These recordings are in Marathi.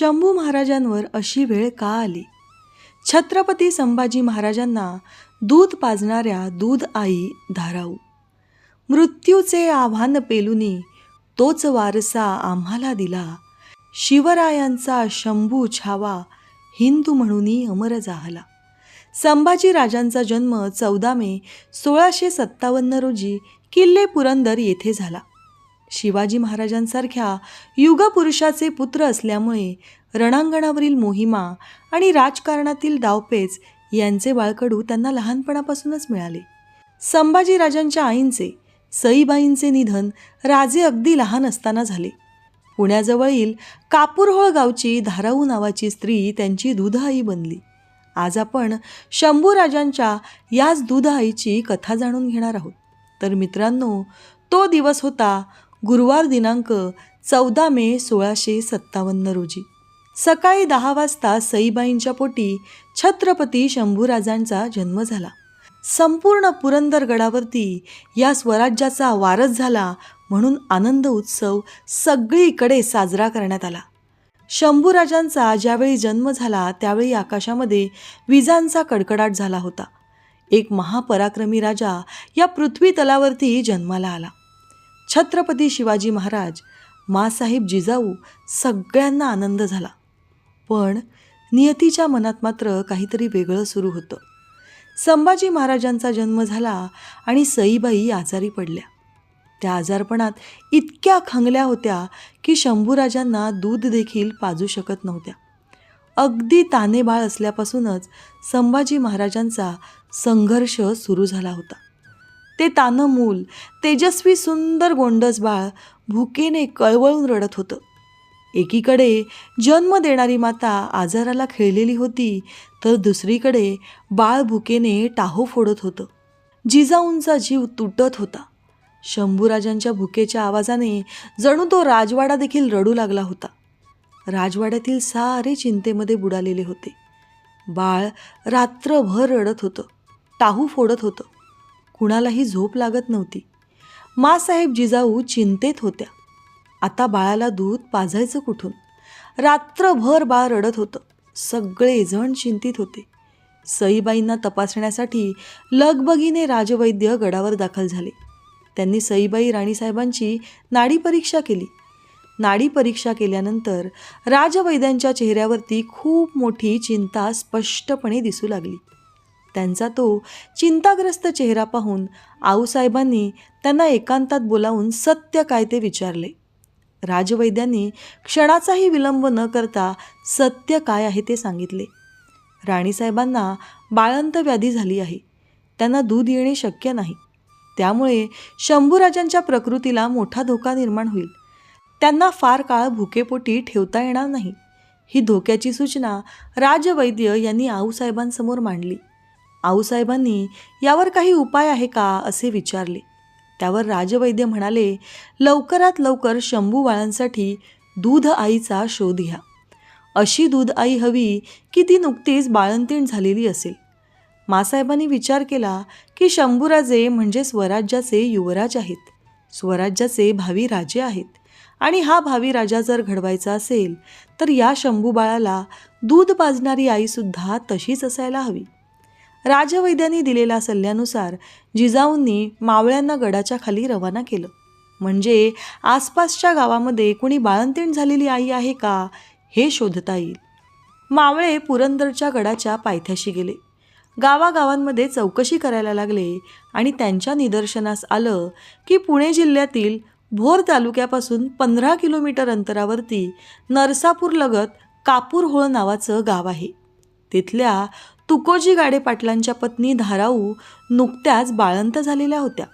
शंभू महाराजांवर अशी वेळ का आली? छत्रपती संभाजी महाराजांना दूध पाजणाऱ्या दूध आई धाराऊ. मृत्यूचे आव्हान पेलुनी तोच वारसा आम्हाला दिला. शिवरायांचा शंभू छावा हिंदू म्हणूनही अमर जाहला संभाजी राजांचा जन्म चौदा मे सोळाशे सत्तावन्न रोजी किल्ले पुरंदर येथे झाला. शिवाजी महाराजांसारख्या युगपुरुषाचे पुत्र असल्यामुळे रणांगणावरील मोहिमा आणि राजकारणातील डावपेच यांचे बाळकडू त्यांना लहानपणापासूनच मिळाले. संभाजी राजांच्या आईंचे सईबाईंचे निधन राजे अगदी लहान असताना झाले. पुण्याजवळील कापूरहोळ गावची धाराऊ नावाची स्त्री त्यांची दूधआई बनली. आज आपण शंभूराजांच्या याच दूधआईची कथा जाणून घेणार आहोत. तर मित्रांनो तो दिवस होता गुरुवार दिनांक चौदा मे सोळाशे सत्तावन्न रोजी. सकाळी दहा वाजता सईबाईंच्या पोटी छत्रपती शंभूराजांचा जन्म झाला. संपूर्ण पुरंदरगडावरती या स्वराज्याचा वारस झाला म्हणून आनंद उत्सव सगळीकडे साजरा करण्यात आला. शंभूराजांचा ज्यावेळी जन्म झाला त्यावेळी आकाशामध्ये विजांचा कडकडाट झाला होता. एक महापराक्रमी राजा या पृथ्वी तलावरती जन्माला आला. छत्रपती शिवाजी महाराज मासाहेब जिजाऊ सगळ्यांना आनंद झाला. पण नियतीच्या मनात मात्र काहीतरी वेगळं सुरू होतं. संभाजी महाराजांचा जन्म झाला आणि सईबाई आजारी पडल्या. त्या आजारपणात इतक्या खंगल्या होत्या की शंभूराजांना दूध देखील पाजू शकत नव्हत्या. अगदी तानेबाळ असल्यापासूनच संभाजी महाराजांचा संघर्ष सुरू झाला होता. ते तानं मूल तेजस्वी सुंदर गोंडस बाळ भुकेने कळवळून रडत होतं. एकीकडे जन्म देणारी माता आजाराला खेळलेली होती तर दुसरीकडे बाळ भुकेने टाहो फोडत होतं. जिजाऊंचा जीव तुटत होता. शंभूराजांच्या भुकेच्या आवाजाने जणू तो राजवाडा देखील रडू लागला होता. राजवाड्यातील सारे चिंतेमध्ये बुडालेले होते. बाळ रात्रभर रडत होतं टाहू फोडत होतं. कुणालाही झोप लागत नव्हती. मासाहेब जिजाऊ चिंतेत होत्या. आता बाळाला दूध पाजायचं कुठून? रात्रभर बाळ रडत होतं. सगळेजण चिंतित होते. सईबाईंना तपासण्यासाठी लगबगीने राजवैद्य गडावर दाखल झाले. त्यांनी सईबाई राणीसाहेबांची नाडी परीक्षा केली. नाडी परीक्षा केल्यानंतर राजवैद्यांच्या चेहऱ्यावरती खूप मोठी चिंता स्पष्टपणे दिसू लागली. त्यांचा तो चिंताग्रस्त चेहरा पाहून आऊसाहेबांनी त्यांना एकांतात बोलावून सत्य काय ते विचारले. राजवैद्यांनी क्षणाचाही विलंब न करता सत्य काय आहे ते सांगितले. राणीसाहेबांना बाळंत व्याधी झाली आहे. त्यांना दूध येणे शक्य नाही. त्यामुळे शंभूराजांच्या प्रकृतीला मोठा धोका निर्माण होईल. त्यांना फार काळ भुकेपोटी ठेवता येणार नाही. ही धोक्याची सूचना राजवैद्य यांनी आऊसाहेबांसमोर मांडली. आऊसाहेबांनी यावर काही उपाय आहे का असे विचारले. त्यावर राजवैद्य म्हणाले लवकरात लवकर शंभू बाळांसाठी दूध आईचा शोध घ्या. अशी दूध आई हवी की ती नुकतीच बाळंतीण झालेली असेल. मासाहेबांनी विचार केला की शंभूराजे म्हणजे स्वराज्याचे युवराज आहेत. स्वराज्याचे भावी राजे आहेत. आणि हा भावी राजा जर घडवायचा असेल तर या शंभू बाळाला दूध पाजणारी आईसुद्धा तशीच असायला हवी. राजवैद्यांनी दिलेल्या सल्ल्यानुसार जिजाऊंनी मावळ्यांना गडाच्या खाली रवाना केलं. म्हणजे आसपासच्या गावामध्ये कुणी बाळंतीण झालेली आई आहे का हे शोधता येईल. मावळे पुरंदरच्या गडाच्या पायथ्याशी गेले. गावागावांमध्ये चौकशी करायला लागले आणि त्यांच्या निदर्शनास आलं की पुणे जिल्ह्यातील भोर तालुक्यापासून पंधरा किलोमीटर अंतरावरती नरसापूरलगत कापूरहोळ नावाचं गाव आहे. तिथल्या तुकोजी गाडे पाटलांच्या पत्नी धाराऊ नुकत्याच बाळंत झालेल्या होत्या.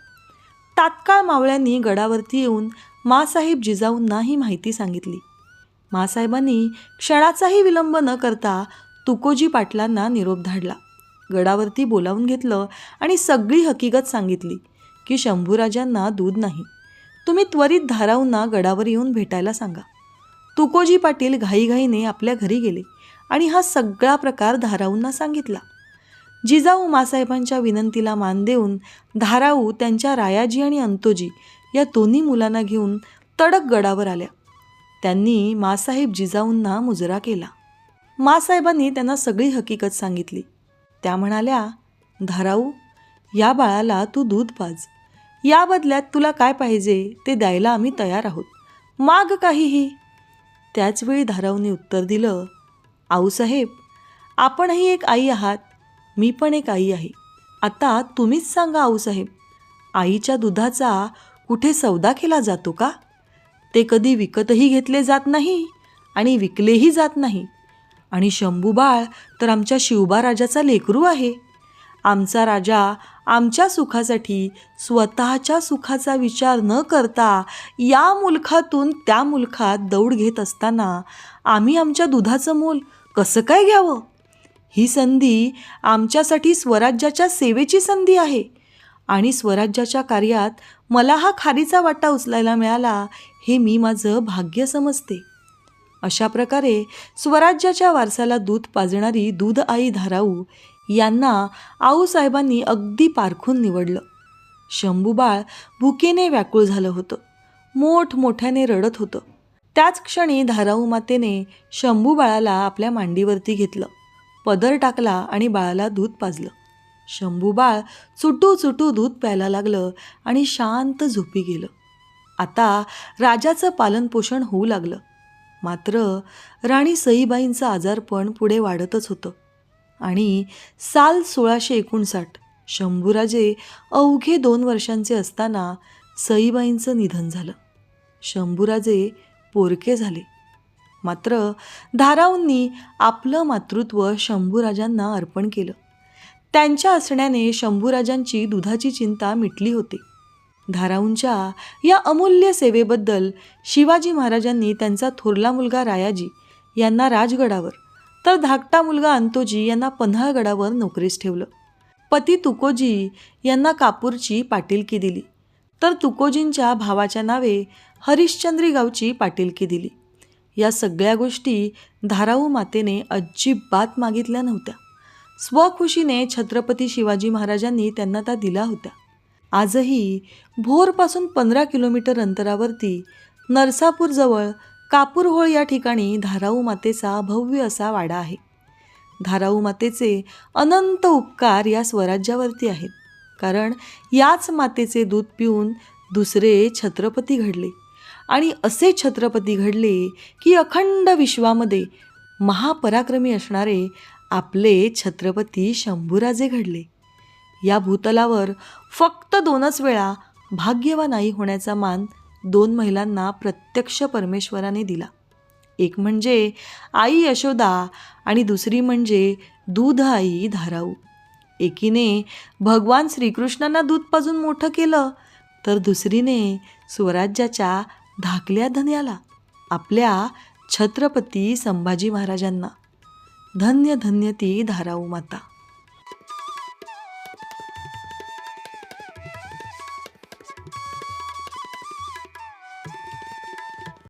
तात्काळ मावळ्यांनी गडावरती येऊन मासाहेब जिजाऊंना ही माहिती सांगितली. मासाहेबांनी क्षणाचाही विलंब न करता तुकोजी पाटलांना निरोप धाडला. गडावरती बोलावून घेतलं आणि सगळी हकीकत सांगितली की शंभूराजांना दूध नाही. तुम्ही त्वरित धाराऊंना गडावर येऊन भेटायला सांगा. तुकोजी पाटील घाईघाईने आपल्या घरी गेले. आणि हा सगळा प्रकार धाराऊंना सांगितला. जिजाऊ मासाहेबांच्या विनंतीला मान देऊन धाराऊ त्यांच्या रायाजी आणि अंतोजी या दोन्ही मुलांना घेऊन तडक गडावर आल्या. त्यांनी मासाहेब जिजाऊंना मुजरा केला. मासाहेबांनी त्यांना सगळी हकीकत सांगितली. त्या म्हणाल्या धाराऊ या बाळाला तू दूध पाज. या बदल्यात तुला काय पाहिजे ते द्यायला आम्ही तयार आहोत. माग काहीही. त्याचवेळी धाराऊने उत्तर दिलं आऊसाहेब आपणही एक आई आहात मी पण एक आई आहे. आता तुम्हीच सांगा आऊसाहेब आईच्या दुधाचा कुठे सौदा केला जातो का? ते कधी विकतही घेतले जात नाही आणि विकलेही जात नाही. आणि शंभू बाळ तर आमच्या शिवबा राजाचा लेकरू आहे. आमचा राजा आमच्या सुखासाठी स्वतःच्या सुखाचा विचार न करता या मुलखातून त्या मुलखात दौड घेत असताना आम्ही आमच्या दुधाचं मोल कसं काय घ्यावं? ही संधी आमच्यासाठी स्वराज्याच्या सेवेची संधी आहे. आणि स्वराज्याच्या कार्यात मला हा खारीचा वाटा उचलायला मिळाला हे मी माझं भाग्य समजते. अशा प्रकारे स्वराज्याच्या वारसाला दूध पाजणारी दूध आई धाराऊ यांना आऊसाहेबांनी अगदी पारखून निवडलं. शंभूबाळ भुकेने व्याकुळ झालं होतं. मोठमोठ्याने रडत होतं. त्याच क्षणी धाराऊ मातेने शंभूबाळाला आपल्या मांडीवरती घेतलं. पदर टाकला आणि बाळाला दूध पाजलं. शंभूबाळ चुटू चुटू दूध प्यायला लागलं आणि शांत झोपी गेलं. आता राजाचं पालनपोषण होऊ लागलं. मात्र राणी सईबाईंचं आजारपण पुढे वाढतच होतं. आणि साल सोळाशे एकोणसाठ शंभूराजे अवघे दोन वर्षांचे असताना सईबाईंचं निधन झालं. शंभूराजे पोरके झाले. मात्र धाराऊंनी आपलं मातृत्व शंभूराजांना अर्पण केलं. त्यांच्या असण्याने शंभूराजांची दुधाची चिंता मिटली होती. धाराऊंच्या या अमूल्य सेवेबद्दल शिवाजी महाराजांनी त्यांचा थोरला मुलगा रायाजी यांना राजगडावर तर धाकटा मुलगा अंतोजी यांना पन्हाळगडावर नोकरीस ठेवलं. पती तुकोजी यांना कापूरची पाटीलकी दिली. तर तुकोजींच्या भावाच्या नावे हरिश्चंद्री गावची पाटीलकी दिली. या सगळ्या गोष्टी धाराऊ मातेने अजिबात मागितल्या नव्हत्या. स्वखुशीने छत्रपती शिवाजी महाराजांनी त्यांना त्या दिल्या होत्या. आजही भोरपासून पंधरा किलोमीटर अंतरावरती नरसापूरजवळ कापूरहोळ या ठिकाणी धाराऊ मातेचा भव्य असा वाडा आहे. धाराऊ मातेचे अनंत उपकार या स्वराज्यावरती आहेत. कारण याच मातेचे दूध पिऊन दुसरे छत्रपती घडले. आणि असे छत्रपती घडले की अखंड विश्वामध्ये महापराक्रमी असणारे आपले छत्रपती शंभूराजे घडले. या भूतलावर फक्त दोनच वेळा भाग्यवान आई होण्याचा मान दोन महिलांना प्रत्यक्ष परमेश्वराने दिला. एक म्हणजे आई यशोदा आणि दुसरी म्हणजे दूध आई धाराऊ. एकीने भगवान श्रीकृष्णांना दूध पाजून मोठं केलं तर दुसरीने स्वराज्याच्या धाकल्या धन्याला आपल्या छत्रपती संभाजी महाराजांना. धन्य धन्य ती धाराऊ माता.